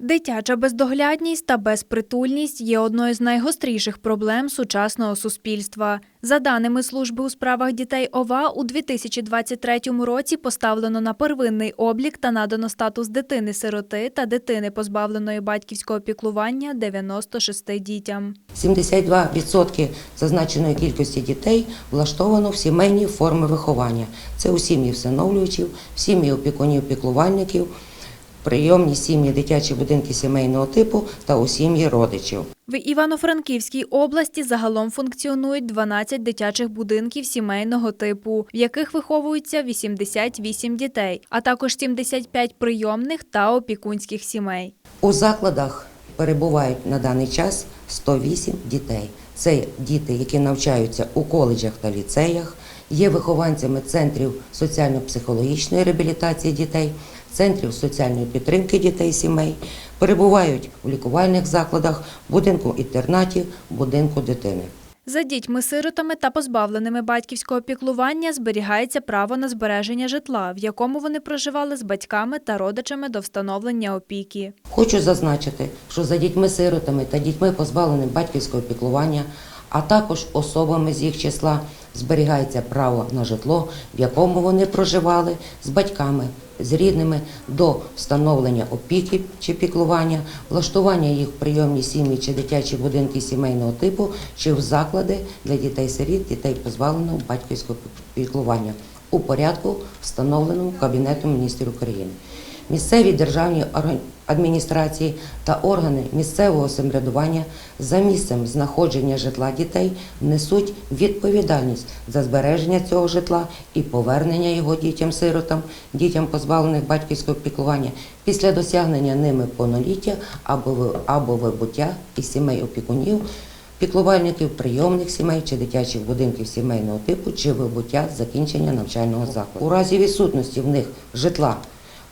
Дитяча бездоглядність та безпритульність є одною з найгостріших проблем сучасного суспільства. За даними служби у справах дітей ОВА, у 2023 році поставлено на первинний облік та надано статус дитини-сироти та дитини, позбавленої батьківського піклування 96 дітям. 72% зазначеної кількості дітей влаштовано в сімейні форми виховання. Це у сім'ї всиновлювачів, в сім'ї опікунів піклувальників, прийомні сім'ї дитячі будинки сімейного типу та у сім'ї родичів. В Івано-Франківській області загалом функціонують 12 дитячих будинків сімейного типу, в яких виховуються 88 дітей, а також 75 прийомних та опікунських сімей. У закладах перебувають на даний час 108 дітей. Це діти, які навчаються у коледжах та ліцеях, є вихованцями центрів соціально-психологічної реабілітації дітей, центрів соціальної підтримки дітей сімей, перебувають у лікувальних закладах, будинку інтернатів, будинку дитини. За дітьми-сиротами та позбавленими батьківського піклування зберігається право на збереження житла, в якому вони проживали з батьками та родичами до встановлення опіки. Хочу зазначити, що за дітьми-сиротами та дітьми, позбавленими батьківського піклування, а також особами з їх числа зберігається право на житло, в якому вони проживали з батьками, з рідними до встановлення опіки чи піклування, влаштування їх в прийомні сім'ї чи дитячі будинки сімейного типу, чи в заклади для дітей-сиріт, дітей позбавленого батьківського піклування у порядку, встановленому Кабінетом міністрів України. Місцеві державні адміністрації та органи місцевого самоврядування за місцем знаходження житла дітей несуть відповідальність за збереження цього житла і повернення його дітям-сиротам, дітям позбавлених батьківського піклування після досягнення ними повноліття або вибуття із сімей опікунів. Піклувальників прийомних сімей чи дитячих будинків сімейного типу чи вибуття закінчення навчального закладу. У разі відсутності в них житла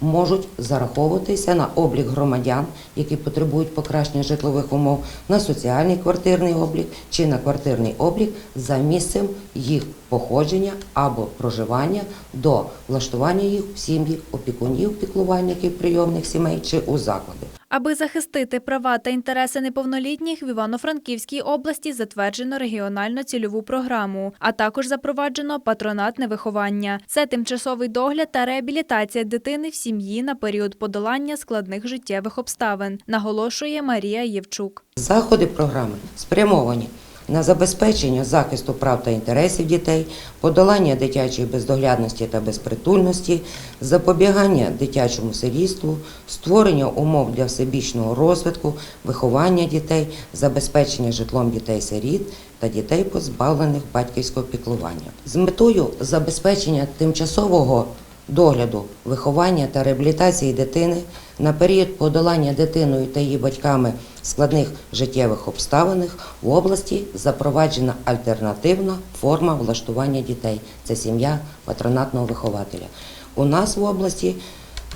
можуть зараховуватися на облік громадян, які потребують покращення житлових умов, на соціальний квартирний облік чи на квартирний облік за місцем їх походження або проживання до влаштування їх в сім'ї опікунів, піклувальників прийомних сімей чи у заклади. Аби захистити права та інтереси неповнолітніх, в Івано-Франківській області затверджено регіональну цільову програму, а також запроваджено патронатне виховання. Це тимчасовий догляд та реабілітація дитини в сім'ї на період подолання складних життєвих обставин, наголошує Марія Євчук. Заходи програми спрямовані на забезпечення захисту прав та інтересів дітей, подолання дитячої бездоглядності та безпритульності, запобігання дитячому сирітству, створення умов для всебічного розвитку, виховання дітей, забезпечення житлом дітей-сиріт та дітей, позбавлених батьківського піклування. З метою забезпечення тимчасового догляду, виховання та реабілітації дитини на період подолання дитиною та її батьками складних життєвих обставин в області запроваджена альтернативна форма влаштування дітей це сім'я патронатного вихователя. У нас в області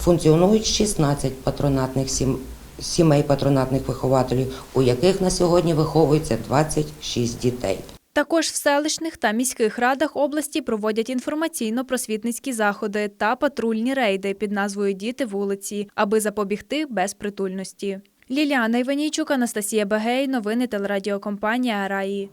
функціонують 16 патронатних сім- сімей патронатних вихователів, у яких на сьогодні виховується 26 дітей. Також в селищних та міських радах області проводять інформаційно-просвітницькі заходи та патрульні рейди під назвою Діти вулиці, аби запобігти безпритульності. Ліліана Іванійчук, Анастасія Бегей, новини телерадіокомпанія Раї.